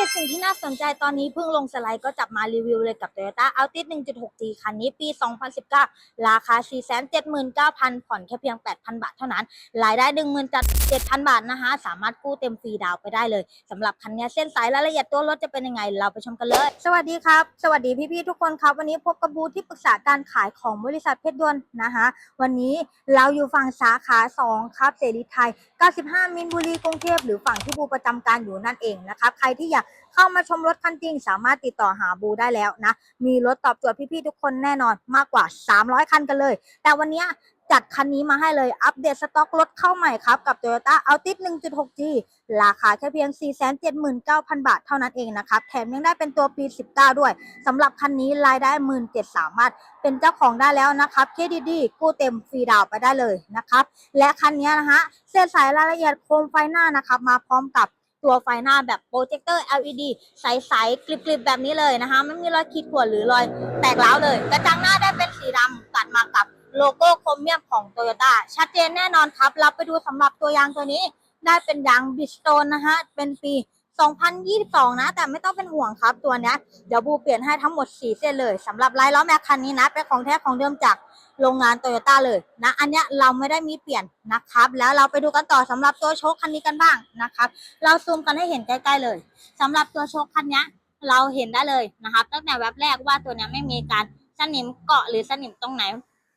เดตสิ่งที่น่าสนใจตอนนี้เพิ่งลงสไลด์ก็จับมารีวิวเลยกับ Toyota Altis 1.6G คันนี้ปี 2019 ราคา 479,000 ผ่อนแค่เพียง 8,000 บาทเท่านั้น รายได้ 17,000 บาทนะคะ สามารถกู้เต็มฟรีดาวน์ไปได้เลย สำหรับคันนี้เส้นสายรายละเอียดตัวรถจะเป็นยังไง เราไปชมกันเลย สวัสดีครับ สวัสดีพี่ๆทุกคนครับ วันนี้พบกับบูที่ปรึกษาการขายของบริษัทเพชรดวนนะคะวันนี้เราอยู่ฝั่งสาขา 2 ครับเสรีไทย 95 มินบุรีกรุงเทพหรือฝั่งที่บูประจำการอยู่นั่นเองนะครับใครที่อยากเข้ามาชมรถคันจริง สามารถติดต่อหาบูได้แล้วนะ มีรถตอบโจทย์พี่ๆทุกคนแน่นอนมากกว่า 300 คันกันเลย แต่วันนี้จัดคันนี้มาให้เลย อัปเดตสต็อกรถเข้าใหม่ครับ กับ Toyota Altis 1.6G ราคาแค่เพียง 479,000 บาทเท่านั้นเองนะครับ แถมยังได้เป็นตัวปี 19 ด้วยสำหรับคันนี้รายได้17,000สามารถเป็นเจ้าของได้แล้วนะครับเครดิตดีกู้เต็มฟรีดาวน์ไปได้เลยนะครับ และคันนี้นะฮะเส้นสายรายละเอียดโคมไฟหน้านะครับ มาพร้อมกับ ตัวไฟหน้าแบบโปรเจคเตอร์ LED ใสๆ กริบๆ แบบนี้เลยนะคะ ไม่มีรอยขีดข่วนหรือรอยแตกร้าวเลย กระจังหน้าได้เป็นสีดำตัดมากับโลโก้โครเมียมของโตโยต้าชัดเจนแน่นอนครับเราไปดูสำหรับตัวยางตัวนี้ ได้เป็นยางบิสโตนนะคะเป็นปี 2022 นะ แต่ไม่ต้องเป็นห่วงครับตัวนี้เดี๋ยวบูเปลี่ยนให้ทั้งหมด 4 เส้นเลยสำหรับลายล้อแม็กคันนี้นะ เป็นของแท้ของเดิมจากโรงงานโตโยต้าเลยนะ อันเนี้ยเราไม่ได้มีเปลี่ยนนะครับ แล้วเราไปดูกันต่อสำหรับตัวโชคคันนี้กันบ้างนะครับ เราซูมกันให้เห็นใกล้ๆเลยสำหรับตัวโชคคันนี้เราเห็นได้เลยนะครับ ตั้งแต่แว็บแรกว่าตัวนี้ไม่มีการสนิมเกาะหรือสนิมตรงไหน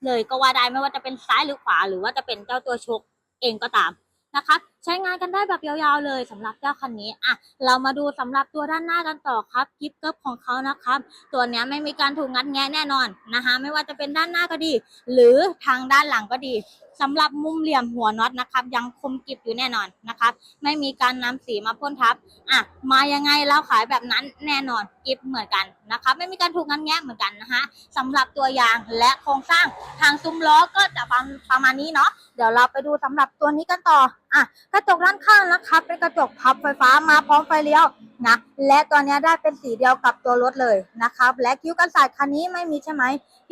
เลยก็ว่าได้ไม่ว่าจะเป็นซ้ายหรือขวา หรือว่าจะเป็นเจ้าตัวโชคเองก็ตามนะครับ ใช้งานกันได้แบบยาวๆเลยสำหรับเจ้าคันนี้อะเรามาดูสำหรับตัวด้านหน้ากันต่อครับกิฟต์เกิฟของเขานะครับ ตัวนี้ไม่มีการถูกงัดแงะแน่นอนนะคะไม่ว่าจะเป็นด้านหน้าก็ดี หรือทางด้านหลังก็ดีสำหรับมุมเหลี่ยมหัวน็อตนะครับ ยังคมกริบอยู่แน่นอนนะครับ ไม่มีการนำสีมาพ่นทับอะมายังไงเราขายแบบนั้นแน่นอนกิฟเหมือนกันนะคะไม่มีการถูกงัดแงะเหมือนกันนะคะสำหรับตัวยางและโครงสร้างทางซุ้มล้อก็จะประประมาณนี้เนาะเดี๋ยวเราไปดูสำหรับตัวนี้กันต่อ อะกระจกด้านข้างนะครับเป็นกระจกพับไฟฟ้ามาพร้อมไฟเลี้ยวนะและตัวนี้ได้เป็นสีเดียวกับตัวรถเลยนะครับและคิ้วกันสาดคันนี้ไม่มีใช่ไหม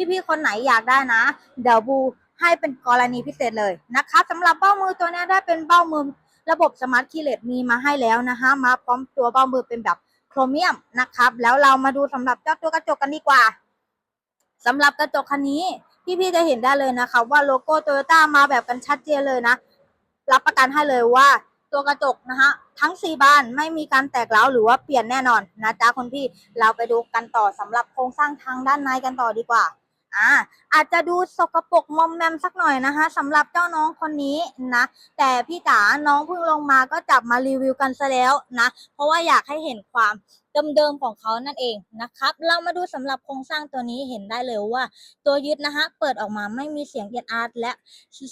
พี่ๆคนไหนอยากได้นะเดี๋ยวบูให้เป็นกรณีพิเศษเลยนะครับสำหรับเบ้ามือตัวนี้ได้เป็นเบ้ามือระบบสมาร์ทคีย์เลสมีมาให้แล้วนะคะมาพร้อมตัวเบ้ามือเป็นแบบโครเมียมนะครับแล้วเรามาดูสำหรับเจ้าตัวกระจกกันดีกว่าสำหรับกระจกคันนี้พี่ๆจะเห็นได้เลยนะคะว่าโลโก้โตโยต้ามาแบบกันชัดเจนเลยนะ รับประกันให้เลยว่า ตัวกระจกนะฮะทั้ง 4 บานไม่มีการแตกเล้าหรือว่าเปลี่ยนแน่นอนนะจ๊ะคุณพี่เราไปดูกันต่อสำหรับโครงสร้างทางด้านในกันต่อดีกว่า อ่าอาจจะดูสกปรกมอมแมมสักหน่อยนะคะสำหรับเจ้าน้องคนนี้นะ แต่พี่จ๋าน้องเพิ่งลงมาก็จับมารีวิวกันซะแล้วนะ เพราะว่าอยากให้เห็นความเดิมๆของเขานั่นเองนะครับ เรามาดูสำหรับโครงสร้างตัวนี้เห็นได้เลยว่า ตัวยึดนะฮะเปิดออกมาไม่มีเสียงเอียดอาร์ตและ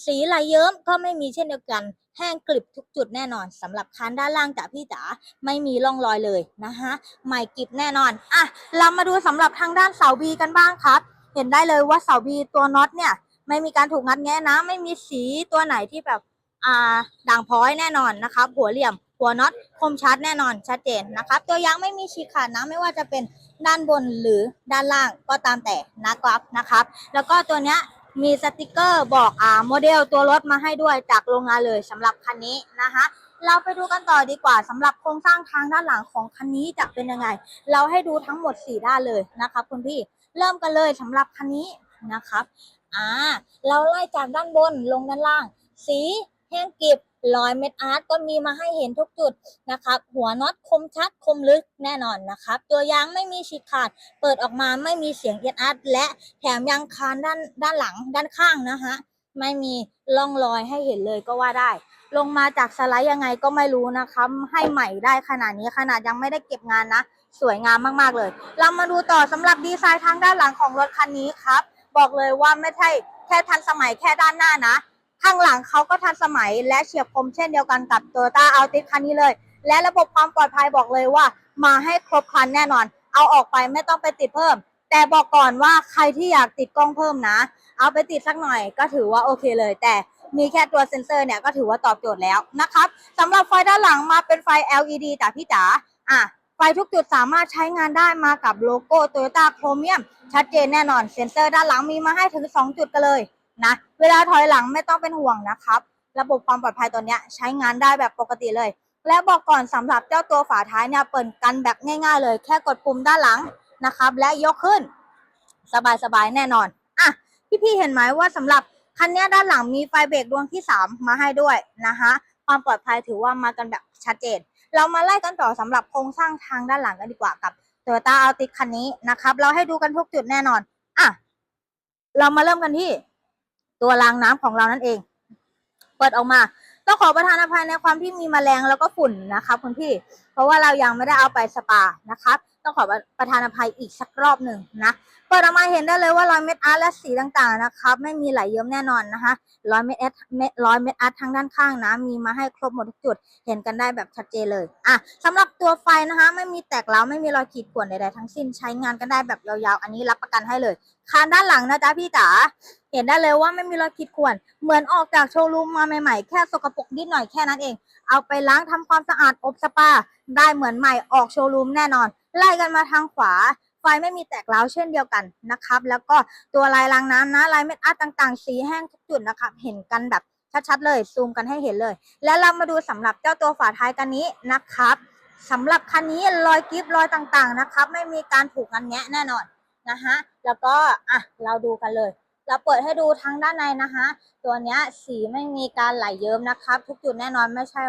สีไหลเยิ้มก็ไม่มีเช่นเดียวกันแห้งกริบทุกจุดแน่นอนสำหรับคานด้านล่างจากพี่จ๋าไม่มีร่องรอยเลยนะคะใหม่กริบแน่นอนอะเรามาดูสำหรับทางด้านเสาบีกันบ้างครับ เห็นได้เลยว่าเสาบีตัวน็อตเนี่ย ไม่มีการถูกงัดแงะนะ ไม่มีสีตัวไหนที่แบบอ่าด่างพ้อยแน่นอนนะครับหัวเหลี่ยม หัวน็อตคมชัดแน่นอนชัดเจนนะครับ ตัวยางไม่มีฉีกขาดนะไม่ว่าจะเป็นด้านบนหรือด้านล่างก็ตามแต่นะครับนะครับ แล้วก็ตัวเนี้ยมีสติกเกอร์บอกอ่าโมเดลตัวรถมาให้ด้วยจากโรงงานเลยสำหรับคันนี้นะคะเราไปดูกันต่อดีกว่าสำหรับโครงสร้างทางด้านหลังของคันนี้จะเป็นยังไง เราให้ดูทั้งหมด 4 ด้านเลยนะครับคุณพี่ เริ่มกันเลยสำหรับคันนี้นะครับอ่าเราไล่จากด้านบนลงด้านล่าง สีแห้งกริบรอยเม็ดอาร์ตก็มีมาให้เห็นทุกจุดนะครับ หัวน็อตคมชัดคมลึกแน่นอนนะครับ ตัวยางไม่มีฉีกขาด เปิดออกมาไม่มีเสียงเอียดอาร์ตและแถมยังคานด้านด้านหลังด้านข้างนะฮะไม่มีร่องรอยให้เห็นเลยก็ว่าได้ ลงมาจากสไลด์ยังไงก็ไม่รู้นะคะให้ใหม่ได้ขนาดนี้ขนาดยังไม่ได้เก็บงานนะ สวยงามมากๆเลย เรามาดูต่อสำหรับดีไซน์ทางด้านหลังของรถคันนี้ครับ บอกเลยว่าไม่ใช่แค่ทันสมัยแค่ด้านหน้านะ ข้างหลังเขาก็ทันสมัยและเฉียบคมเช่นเดียวกันกับ Toyota Altis คันนี้เลย และระบบความปลอดภัยบอกเลยว่า มาให้ครบครันแน่นอน เอาออกไปไม่ต้องไปติดเพิ่ม แต่บอกก่อนว่าใครที่อยากติดกล้องเพิ่มนะ เอาไปติดสักหน่อยก็ถือว่าโอเคเลย แต่มีแค่ตัวเซ็นเซอร์เนี่ยก็ถือว่าตอบโจทย์แล้วนะครับสำหรับไฟด้านหลังมาเป็นไฟ LED จากพี่จ๋าอะ ไฟทุกจุดสามารถใช้งานได้มากับโลโก้ Toyota Chromium ชัดเจนแน่นอน เซ็นเซอร์ด้านหลังมีมาให้ถึง 2 จุดกันเลยนะ เวลาถอยหลังไม่ต้องเป็นห่วงนะครับ ระบบความปลอดภัยตัวนี้ใช้งานได้แบบปกติเลย และบอกก่อนสำหรับเจ้าตัวฝาท้ายเนี่ยเปิดกันแบบง่าย ๆ เลย แค่กดปุ่มด้านหลังนะครับ และยกขึ้น สบายๆแน่นอนอะพี่ๆเห็นไหมว่าสำหรับคันนี้ด้านหลังมีไฟเบรกดวงที่ 3 มาให้ด้วยนะคะความปลอดภัยถือว่ามากันแบบชัดเจน เรามาไล่กันต่อสำหรับโครงสร้างทางด้านหลังกันดีกว่ากับ Toyota Altis คันนี้นะครับ เราให้ดูกันทุกจุดแน่นอนอะเรามาเริ่มกันที่ตัวรางน้ำของเรานั่นเอง เปิดออกมาต้องขอประทานอภัยในความที่มีแมลงแล้วก็ฝุ่นนะครับคุณพี่ เพราะว่าเรายังไม่ได้เอาไปสปานะครับ ต้องขอประทานอภัยอีกสักรอบหนึ่งนะเปิดออกมาเห็นได้เลยว่ารอยเม็ดอาร์ตและสีต่างๆนะครับไม่มีไหลเยิ้มแน่นอนนะคะรอยเม็ดอาร์ตรอยเม็ดอาร์ตทางด้านข้างนะ มีมาให้ครบหมดทุกจุดเห็นกันได้แบบชัดเจนเลยอะสำหรับตัวไฟนะคะ ไม่มีแตกร้าวไม่มีรอยขีดข่วนใดๆทั้งสิ้นใช้งานกันได้แบบยาวๆ อันนี้รับประกันให้เลยคานด้านหลังนะจ๊ะพี่จ๋าเห็นได้เลยว่าไม่มีรอยขีดข่วนเหมือนออกจากโชว์รูมมาใหม่ๆ แค่สกปรกนิดหน่อยแค่นั้นเอง เอาไปล้างทำความสะอาดอบสปา ได้เหมือนใหม่ออกโชว์รูมแน่นอน ไล่กันมาทางขวา ไฟไม่มีแตกร้าวเช่นเดียวกันนะครับ แล้วก็ตัวลายรางน้ำนะลายเม็ดอาร์ตต่างๆ สีแห้งทุกจุดนะครับเห็นกันแบบชัดๆเลยซูมกันให้เห็นเลย แล้วเรามาดูสำหรับเจ้าตัวฝาท้ายกันนี้นะครับสำหรับคันนี้รอยกิฟรอยต่างๆนะครับ ไม่มีการถูกงันแงะแน่นอนนะฮะแล้วก็อะเราดูกันเลย เราเปิดให้ดูทั้งด้านในนะคะตัวเนี้ยสีไม่มีการไหลเยิ้มนะครับ ทุกจุดแน่นอนไม่ใช่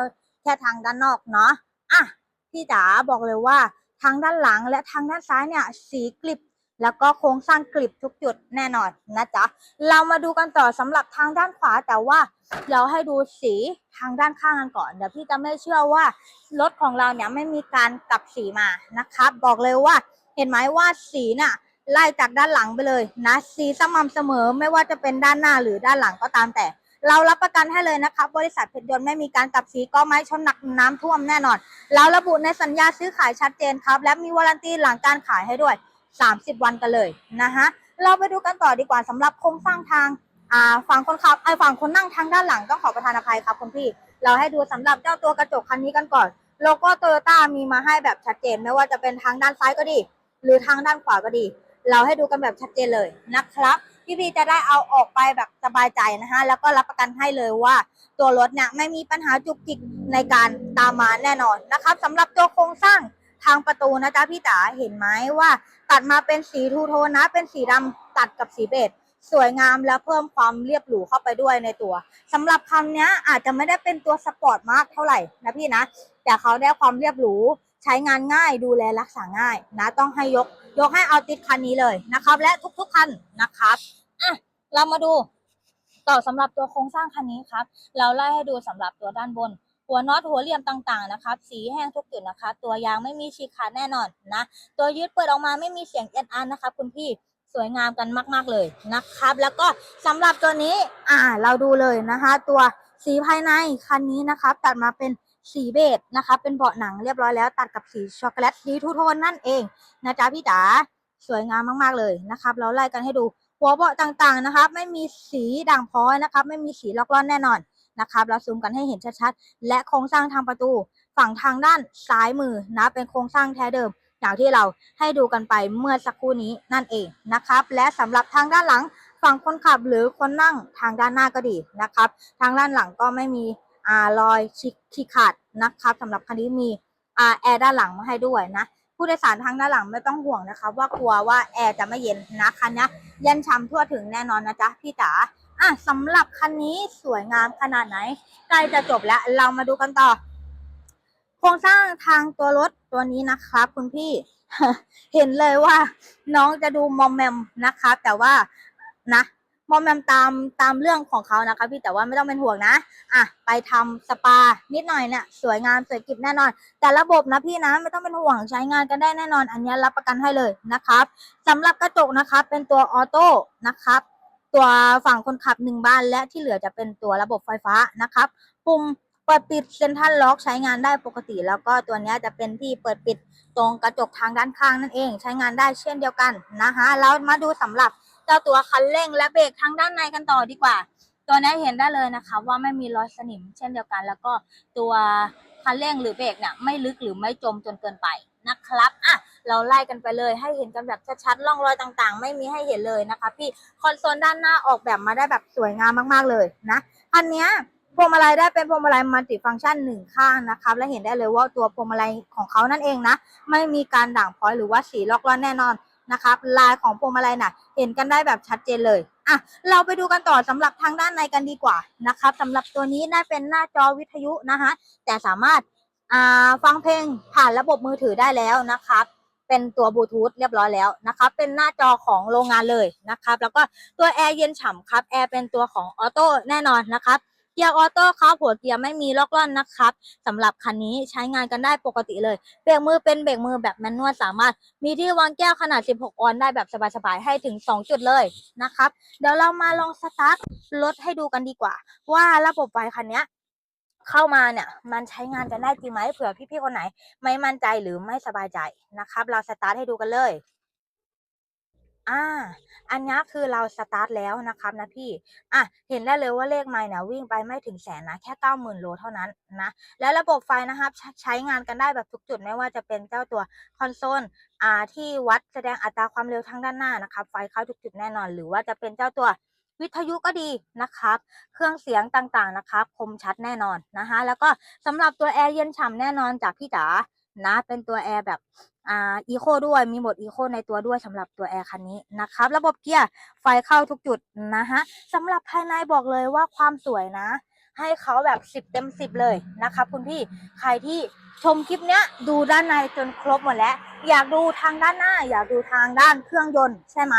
แค่ทางด้านนอกเนาะอะพี่จ๋าบอกเลยว่า ทางด้านหลังและทางด้านซ้ายเนี่ยสีกลิบแล้วก็โครงสร้างกลิบทุกจุดแน่นอนนะจ๊ะ เรามาดูกันต่อสำหรับทางด้านขวาแต่ว่าเราให้ดูสีทางด้านข้างกันก่อนเดี๋ยวพี่จะไม่เชื่อว่ารถของเราเนี่ยไม่มีการกลับสีมานะครับ บอกเลยว่าเห็นไหมว่าสีน่ะไล่จากด้านหลังไปเลยนะสีสม่ำเสมอไม่ว่าจะเป็นด้านหน้าหรือด้านหลังก็ตามแต่ เรารับประกันให้เลยนะครับริษัทเพชรยนต์ไม่มีการกลับสีก็ไม้ชนหนักน้ำท่วมแน่นอน เราระบุในสัญญาซื้อขายชัดเจนครับ และมีวารันตีหลังการขายให้ด้วย 30 วันกันเลยนะฮะเราไปดูกันต่อดีกว่าสำหรับโครงสร้างทางฝั่งคนขับไอฝั่งคนนั่งทางด้านหลังต้องขอประทานอภัยครับคุณพี่ เราให้ดูสำหรับเจ้าตัวกระจกคันนี้กันก่อน โลโก้โตโยต้ามีมาให้แบบชัดเจนไม่ว่าจะเป็นทางด้านซ้ายก็ดี หรือทางด้านขวาก็ดี เราให้ดูกันแบบชัดเจนเลยนะครับ พี่พีจะได้เอาออกไปแบบสบายใจนะคะแล้วก็รับประกันให้เลยว่า ตัวรถเนี่ยไม่มีปัญหาจุกจิกในการตามมาแน่นอนนะครับสำหรับตัวโครงสร้างทางประตูนะจ๊ะพี่จ๋าเห็นไหมว่า ตัดมาเป็นสีทูโทนนะ เป็นสีดำตัดกับสีเบจสวยงามและเพิ่มความเรียบหรูเข้าไปด้วยในตัวสำหรับคำนี้ยอาจจะไม่ได้เป็นตัวสปอร์ตมากเท่าไหร่นะพี่นะ แต่เขาได้ความเรียบหรูใช้งานง่ายดูแลรักษาง่ายนะต้องให้ยกยกให้เอาติดคันนี้เลยนะครับ และทุกๆคันนะครับ อะเรามาดูต่อสำหรับตัวโครงสร้างคันนี้ครับ เราไล่ให้ดูสำหรับตัวด้านบน หัวน็อตหัวเหลี่ยมต่างๆนะครับ สีแห้งทุกจุดนะคะ ตัวยางไม่มีฉีกขาดแน่นอนนะ ตัวยืดเปิดออกมาไม่มีเสียงเอ็นอันนะคะคุณพี่สวยงามกันมาก ๆเลยนะครับ แล้วก็สำหรับตัวนี้อ่าเราดูเลยนะคะ ตัวสีภายในคันนี้นะครับ ตัดมาเป็นสีเบจนะคะเป็นเบาะหนังเรียบร้อยแล้ว ตัดกับสีช็อกโกแลตสีทูโทนนั่นเองนะจ๊ะพี่จ๋าสวยงามมากๆเลยนะครับ เราไล่กันให้ดู หัวเบาะต่างๆนะครับ ไม่มีสีด่างพ้อยนะครับ ไม่มีสีลอกล่อนแน่นอนนะครับ เราซูมกันให้เห็นชัดๆ และโครงสร้างทางประตู ฝั่งทางด้านซ้ายมือนะเป็นโครงสร้างแท้เดิมอย่างที่เราให้ดูกันไปเมื่อสักครู่นี้นั่นเองนะครับ และสำหรับทางด้านหลังฝั่งคนขับหรือคนนั่งทางด้านหน้าก็ดีนะครับ ทางด้านหลังก็ไม่มีอารอยชิขีขาดนะครับสำหรับคันนี้มีอแอร์ด้านหลังมาให้ด้วยนะ ผู้โดยสารทางด้านหลังไม่ต้องห่วงนะคะ ว่ากลัวว่าแอร์จะไม่เย็นนะคันนี้เย็นช่ำทั่วถึงแน่นอนนะจ๊ะพี่จ๋าอะสำหรับคันนี้สวยงามขนาดไหนใกล้จะจบแล้วเรามาดูกันต่อ โครงสร้างทางตัวรถตัวนี้นะครับคุณพี่เห็นเลยว่า น้องจะดูมอมแมมนะครับแต่ว่านะ มอมแมมตามตามเรื่องของเขานะคะ พี่แต่ว่าไม่ต้องเป็นห่วงนะอะไปทำสปานิดหน่อยเนี่ยสวยงามสวยกิบแน่นอน แต่ระบบนะพี่นะไม่ต้องเป็นห่วงใช้งานกันได้แน่นอน อันนี้รับประกันให้เลยนะครับสำหรับกระจกนะครับเป็นตัวออโต้นะครับตัวฝั่งคนขับหนึ่งบ้านและที่เหลือจะเป็นตัวระบบไฟฟ้านะครับ ปุ่มเปิดปิดเซ็นทรัลล็อกใช้งานได้ปกติ แล้วก็ตัวนี้จะเป็นที่เปิดปิดตรงกระจกทางด้านข้างนั่นเอง ใช้งานได้เช่นเดียวกันนะคะแล้วมาดูสำหรับ จ้าตัวคันเร่งและเบรกทางด้านในกันต่อดีกว่า ตัวนี้เห็นได้เลยนะคะ ว่าไม่มีรอยสนิม เช่นเดียวกัน แล้วก็ตัวคันเร่งหรือเบรกเนี่ยไม่ลึกหรือไม่จมจนเกินไปนะครับอะเราไล่กันไปเลยให้เห็นกันแบบชัดๆร่องรอยต่างๆ ไม่มีให้เห็นเลยนะคะ พี่คอนโซลด้านหน้าออกแบบมาได้แบบสวยงามมากๆเลยนะอันเนี้ยพวงมาลัยได้เป็นพวงมาลัยมัลติฟังก์ชันหนึ่งข้างนะครับ และเห็นได้เลยว่าตัวพวงมาลัยของเขานั่นเองนะ ไม่มีการด่างพร้อยหรือว่าสีลอกล่อนแน่นอน นะครับลายของพวงมาลัยน่ะ เห็นกันได้แบบชัดเจนเลยอะเราไปดูกันต่อสำหรับทางด้านในกันดีกว่านะครับสำหรับตัวนี้ได้เป็นหน้าจอวิทยุนะคะแต่สามารถอ่าฟังเพลงผ่านระบบมือถือได้แล้วนะครับเป็นตัวบลูทูธเรียบร้อยแล้วนะครับเป็นหน้าจอของโรงงานเลยนะครับ แล้วก็ตัวแอร์เย็นฉ่ำครับแอร์เป็นตัวของออโต้แน่นอนนะครับ เกียร์ออโต้ครับหัวเกียร์ไม่มีล็อกล่อนนะครับสำหรับคันนี้ใช้งานกันได้ปกติเลยเบรกมือเป็นเบรกมือแบบแมนนวลสามารถ มีที่วางแก้วขนาด 16 ออนได้แบบสบายๆให้ถึง 2 จุดเลยนะครับเดี๋ยวเรามาลองสตาร์ทรถให้ดูกันดีกว่า ว่าระบบไฟคันนี้เข้ามาเนี่ยมันใช้งานกันได้จริงไหมเผื่อพี่ๆคนไหน ไม่มั่นใจหรือไม่สบายใจนะครับ เราสตาร์ทให้ดูกันเลย อ่า อันนี้คือเราสตาร์ทแล้วนะครับนะพี่ อะ เห็นได้เลยว่าเลขไมล์นี่ยวิ่งไปไม่ถึงแสนนะ แค่เก้าหมื่นโลเท่านั้นนะ แล้วระบบไฟนะครับใช้งานกันได้แบบทุกจุดไม่ว่าจะเป็นเจ้าตัวคอนโซลอ่าที่วัดแสดงอัตราความเร็วทางด้านหน้านะครับ ไฟเข้าทุกจุดแน่นอน หรือว่าจะเป็นเจ้าตัววิทยุก็ดีนะครับ เครื่องเสียงต่างๆนะครับ คมชัดแน่นอนนะคะ แล้วก็สำหรับตัวแอร์เย็นฉ่ำแน่นอนจากพี่จ๋า นะ เป็นตัวแอร์แบบอ่าอีโคด้วยมีโหมดอีโคในตัวด้วยสำหรับตัวแอร์คันนี้นะครับ ระบบเกียร์ไฟเข้าทุกจุดนะฮะสำหรับภายในบอกเลยว่าความสวยนะ ให้เขาแบบ 10 เต็ม 10 เลยนะครับคุณพี่ใครที่ชมคลิปเนี้ยดูด้านในจนครบหมดแล้ว อยากดูทางด้านหน้า อยากดูทางด้านเครื่องยนต์ใช่ไหม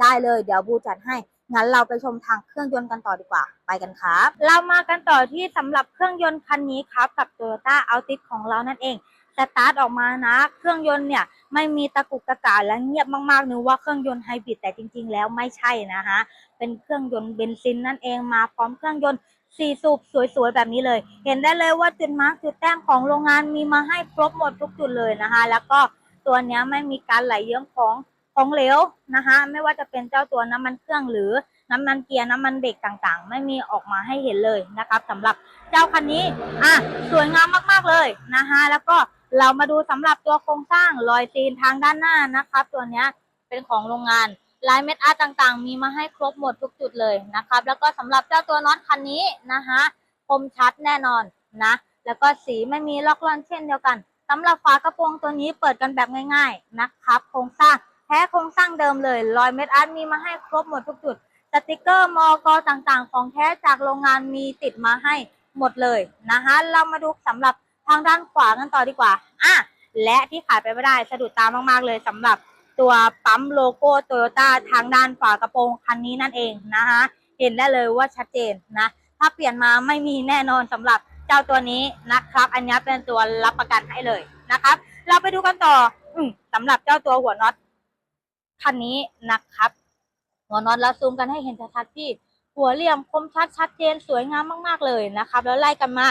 ได้เลย เดี๋ยวบูจัดให้งั้นเราไปชมทางเครื่องยนต์กันต่อดีกว่า ไปกันครับ เรามากันต่อที่สำหรับเครื่องยนต์คันนี้ครับ กับ Toyota Altis ของเรานั่นเอง สตาร์ทออกมานะ เครื่องยนต์เนี่ยไม่มีตะกุกตะกาและเงียบมากๆนึกว่าเครื่องยนต์ไฮบริดแต่จริง ๆ แล้วไม่ใช่นะคะเป็นเครื่องยนต์เบนซินนั่นเองมาพร้อมเครื่องยนต์สี่สูบสวยๆ แบบนี้เลย เห็นได้เลยว่าจุดมาร์กจุดแต้มของโรงงานมีมาให้ครบหมดทุกจุดเลยนะคะแล้วก็ตัวนี้ไม่มีการไหลเยิ้มของของเหลวนะคะไม่ว่าจะเป็นเจ้าตัวน้ำมันเครื่องหรือน้ำมันเกียร์น้ำมันเบรกต่างๆ ไม่มีออกมาให้เห็นเลยนะครับสำหรับเจ้าคันนี้อะสวยงามมากๆเลยนะคะแล้วก็ เรามาดูสำหรับตัวโครงสร้างรอยตีนทางด้านหน้านะครับ ตัวนี้เป็นของโรงงานลายเม็ดอาร์ตต่างๆ มีมาให้ครบหมดทุกจุดเลยนะครับ แล้วก็สำหรับเจ้าตัวน็อตคันนี้นะคะคมชัดแน่นอนนะ แล้วก็สีไม่มีลอกล่อนเช่นเดียวกันสำหรับฝากระโปรงตัวนี้เปิดกันแบบง่าย ๆนะครับ โครงสร้างแท้โครงสร้างเดิมเลยรอยเม็ดอาร์ตมีมาให้ครบหมดทุกจุดสติกเกอร์มอกต่างๆ ของแท้จากโรงงานมีติดมาให้หมดเลยนะคะเรามาดูสำหรับางด้านขวากันต่อดีกว่าอะและที่ขายไปไม่ได้สะดุดตามาก ๆ เลยสำหรับตัวปั๊มโลโก้โตโยต้าทางด้านฝากระโปรงคันนี้นั่นเองนะคะเห็นได้เลยว่าชัดเจนนะ ถ้าเปลี่ยนมาไม่มีแน่นอนสำหรับเจ้าตัวนี้นะครับ อันนี้เป็นตัวรับประกันให้เลยนะครับ เราไปดูกันต่ออมสำหรับเจ้าตัวหัวน็อตคันนี้นะครับ หัวน็อตเราซูมกันให้เห็นชัดๆที่ หัวเหลี่ยมคมชัดชัดเจนสวยงามมาก ๆ เลยนะครับแล้วไล่กันมา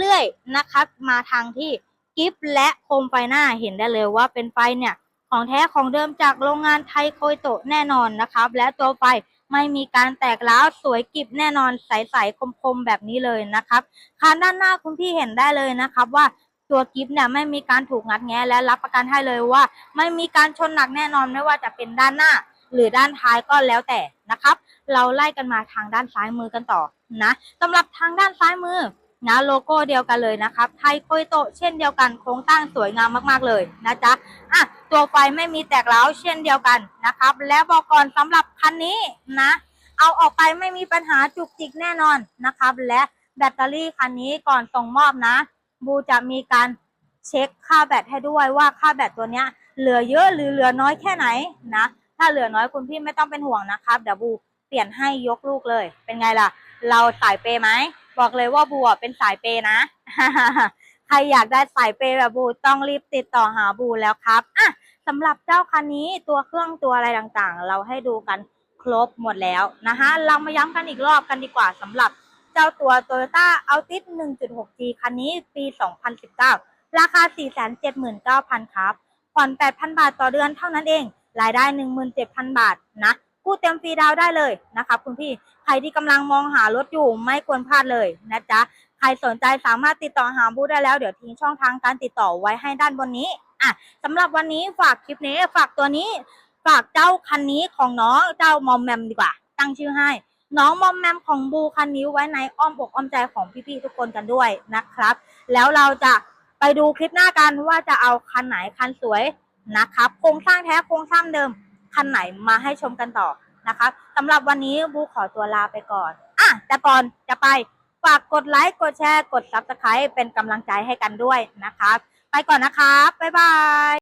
เรื่อยๆนะครับมาทางที่กิฟและโคมไฟหน้าเห็นได้เลยว่าเป็นไฟเนี่ยของแท้ของเดิมจากโรงงานไทยโคยโตะแน่นอนนะครับ และตัวไฟไม่มีการแตกร้าวสวยกิบแน่นอนใสๆคมๆแบบนี้เลยนะครับคานด้านหน้าคุณพี่เห็นได้เลยนะครับว่าตัวกิฟเนี่ยไม่มีการถูกงัดแงะและรับประกันให้เลยว่า ไม่มีการชนหนักแน่นอนไม่ว่าจะเป็นด้านหน้า หรือด้านท้ายก็แล้วแต่นะครับ เราไล่กันมาทางด้านซ้ายมือกันต่อนะสำหรับทางด้านซ้ายมือนะโลโก้เดียวกันเลยนะครับไทยโคยโตเช่นเดียวกันโครงตั้งสวยงามมากๆเลยนะจ๊ะอะตัวไฟไม่มีแตกร้าวเช่นเดียวกันนะครับ แล้วบอกก่อนสำหรับคันนี้นะ เอาออกไปไม่มีปัญหาจุกจิกแน่นอนนะครับ และแบตเตอรี่คันนี้ก่อนส่งมอบนะ บูจะมีการเช็คค่าแบตให้ด้วยว่าค่าแบตตัวเนี้ยเหลือเยอะหรือเหลือน้อยแค่ไหนนะ ถ้าเหลือน้อยคุณพี่ไม่ต้องเป็นห่วงนะครับเดี๋ยวบูเปลี่ยนให้ยกลูกเลย เป็นไงล่ะ เราสายเปยไหมบอกเลยว่าบูเป็นสายเปยนะใครอยากได้สายเปยแบบบูต้องรีบติดต่อหาบูแล้วครับอะสำหรับเจ้าคันนี้ตัวเครื่องตัวอะไรต่างๆ เราให้ดูกันครบหมดแล้วนะคะเรามาย้ำกันอีกรอบกันดีกว่าสำหรับเจ้าตัว Toyota Altis 1.6G คันนี้ปี 2019 ราคา 479,000 ครับ ผ่อน 8,000 บาทต่อเดือนเท่านั้นเอง รายได้ 17,000 บาทนะกู้เต็มฟรีดาวได้เลยนะครับคุณพี่ใครที่กำลังมองหารถอยู่ไม่ควรพลาดเลยนะจ๊ะใครสนใจสามารถติดต่อหาบูได้แล้วเดี๋ยวทิ้งช่องทางการติดต่อไว้ให้ด้านบนนี้อะสำหรับวันนี้ฝากคลิปนี้ฝากตัวนี้ฝากเจ้าคันนี้ของน้องเจ้ามอมแมมดีกว่า ตั้งชื่อให้ น้องมอมแมมของบูคันนี้ไว้ในอ้อมอกอ้อมใจของพี่ๆทุกคนกันด้วยนะครับ แล้วเราจะไปดูคลิปหน้ากันว่าจะเอาคันไหนคันสวย นะครับโครงสร้างแท้โครงสร้างเดิมคันไหนมาให้ชมกันต่อนะครับสำหรับวันนี้บูขอตัวลาไปก่อนอะแต่ก่อนจะไปฝากกดไลค์กดแชร์กด Subscribe เป็นกำลังใจให้กันด้วยนะครับไปก่อนนะครับบ๊ายบาย